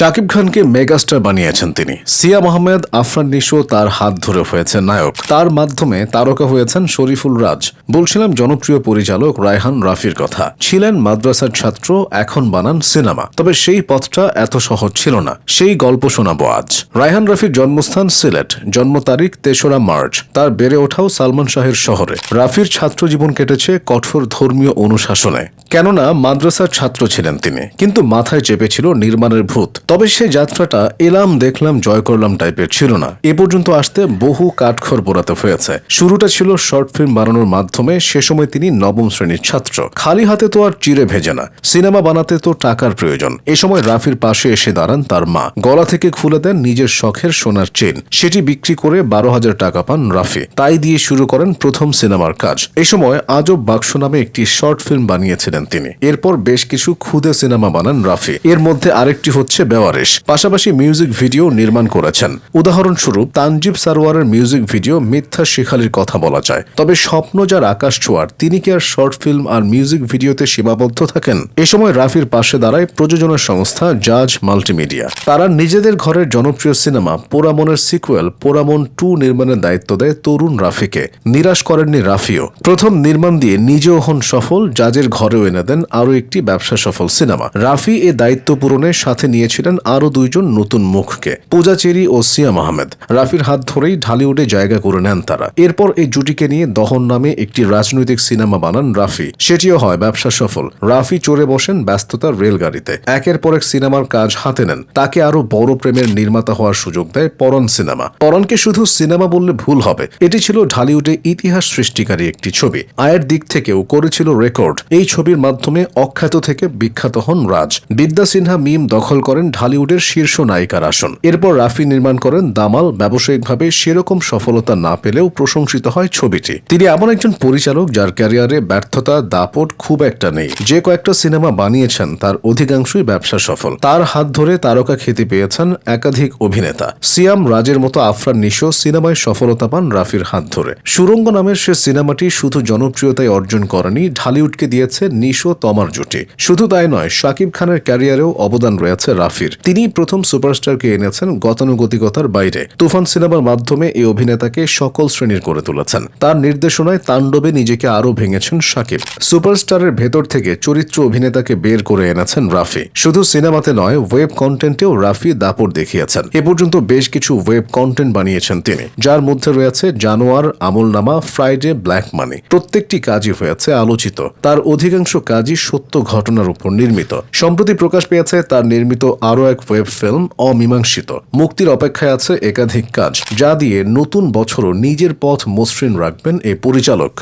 শাকিব খানকে মেগাস্টার বানিয়েছেন তিনি। সিয়া মোহাম্মদ, আফরান নিশো তার হাত ধরে হয়েছে নায়ক। তার মাধ্যমে তারকা হয়েছেন শরীফুল রাজ। বলছিলাম জনপ্রিয় পরিচালক রায়হান রাফির কথা। ছিলেন মাদ্রাসার ছাত্র, এখন বানান সিনেমা। তবে সেই পথটা এত সহজ ছিল না। সেই গল্প শোনাবো আজ। রায়হান রাফির জন্মস্থান সিলেট। জন্ম তারিখ তেসরা মার্চ। তার বেড়ে ওঠাও সালমান শাহের শহরে। রাফির ছাত্র জীবন কেটেছে কঠোর ধর্মীয় অনুশাসনে। কেননা মাদ্রাসার ছাত্র ছিলেন তিনি, কিন্তু মাথায় চেপেছিল নির্মাণের ভূত। তবে সে যাত্রাটা এলাম দেখলাম, জয় করলাম টাইপের ছিল না। এ পর্যন্ত আসতে বহু কাঠখড় পোড়াতে হয়েছে। শুরুটা ছিল শর্ট ফিল্ম বানানোর মাধ্যমে, সে সময় তিনি নবম শ্রেণির ছাত্র। খালি হাতে তো আর চিড়ে ভেজে না। সিনেমা বানাতে তো টাকার প্রয়োজন। এ সময় রাফির পাশে এসে দাঁড়ান তার মা। গলা থেকে খুলে দেন নিজের শখের সোনার চেন সেটি বিক্রি করে বারো হাজার টাকা পান রাফি। তাই দিয়ে শুরু করেন প্রথম সিনেমার কাজ। এ সময় আজব বাক্স নামে একটি শর্ট ফিল্ম বানিয়েছিলেন তিনি। এরপর বেশ কিছু খুদে সিনেমা বানান রাফি। এর মধ্যে আরেকটি হচ্ছে বেওয়ারিশ। পাশাপাশি মিউজিক ভিডিও নির্মাণ করেছেন। উদাহরণস্বরূপ, তানজিব সারোয়ারের মিউজিক ভিডিও মিথ্যা শিখালির কথা বলা যায়। তবে স্বপ্ন যার আকাশ ছোঁয়ার, তিনি কি আর শর্ট ফিল্ম আর মিউজিক ভিডিওতে সীমাবদ্ধ থাকেন? এ সময় রাফির পাশে দাঁড়ায় প্রযোজনা সংস্থা জাজ মাল্টিমিডিয়া। তারা নিজেদের ঘরের জনপ্রিয় সিনেমা পোরামনের সিকুয়েল পোরামন টু নির্মাণের দায়িত্ব দেয় তরুণ রাফিকে। নিরাশ করেননি রাফিও। প্রথম নির্মাণ দিয়ে নিজেও হন সফল, জাজের ঘরেও এনে দেন আরও একটি ব্যবসা সফল সিনেমা। রাফি এ দায়িত্ব পূরণের সাথে নিয়েছিলেন আরও দুইজন নতুন মুখকে, পূজা চেরি ও সিয়াম আহমেদ। রাফির হাত ধরেই ঢালিউডে জায়গা করে নেন তারা। এরপর এই জুটিকে নিয়ে দহন নামে একটি রাজনৈতিক সিনেমা বানান রাফি। সেটিও হয় ব্যবসা সফল। রাফি চড়ে বসেন ব্যস্ততার রেলগাড়িতে। একের পর এক সিনেমার কাজ হাতে নেন। তাকে আরও বড় প্রেমের নির্মাতা হওয়ার সুযোগ দেয় পরন সিনেমা। পরনকে শুধু সিনেমা বললে ভুল হবে। এটি ছিল ঢালিউডে ইতিহাস সৃষ্টিকারী একটি ছবি। আয়ের দিক থেকেও করেছিল রেকর্ড। এই ছবির মাধ্যমে অখ্যাত থেকে বিখ্যাত হন রাজ। বিদ্যা সিনহা মিম দখল করেন ঢালিউডের শীর্ষ নায়িকার আসন। এরপর রাফি নির্মাণ করেন দামাল, ব্যবসায়িকভাবে সেরকম সফলতা না পেলেও প্রশংসিত হয় ছবিটি। তিনি এমন একজন পরিচালক যার ক্যারিয়ারে ব্যর্থতা, দাপট খুব একটা নেই। যে কয়েকটা সিনেমা বানিয়েছেন, তার অধিকাংশই ব্যবসা সফল। তার হাত ধরে তারকা খ্যাতি পেয়েছেন একাধিক অভিনেতা। সিয়াম রাজের মতো আফরান নিশো সিনেমায় সফলতা পান রাফির হাত ধরে। সুরঙ্গ নামের সে সিনেমাটি শুধু জনপ্রিয়তায় অর্জন করেনি, ঢালিউডকে দিয়েছে নিশো তমার জুটি। শুধু তাই নয়, শাকিব খানের ক্যারিয়ারেও অবদান রয়েছে রাফির। তিনি প্রথম সুপারস্টারকে এনেছেন গতানুগতিকতার বাইরে। তুফান সিনেমার মাধ্যমে এই অভিনেতাকে সকল শ্রেণির করে তুলেছেন। তার নির্দেশনায় তাণ্ডবে নিজেকে আরও ভেঙেছেন শাকিব। সুপারস্টারের ভেতর থেকে চরিত্র অভিনেতাকে বের করে এনেছেন রাফি। শুধু সিনেমাতে নয়, ওয়েব কন্টেন্টেও রাফি দাপট দেখিয়েছেন। এ পর্যন্ত বেশ কিছু ওয়েব কন্টেন্ট বানিয়েছেন তিনি। যার মধ্যে রয়েছে জানোয়ার, আমলনামা, ফ্রাইডে, ব্ল্যাক মানি। প্রত্যেকটি কাজই হয়েছে আলোচিত। তার অধিকাংশ কাজই সত্য ঘটনার উপর নির্মিত। সম্প্রতি প্রকাশ পেয়েছে তার নির্মিত আরও এক ওয়েব ফিল্ম, অমীমাংসিত। মুক্তির অপেক্ষায় আছে একাধিক কাজ, যা দিয়ে নতুন বছরও নিজের পথ মসৃণ রাখবেন এই পরিচালক।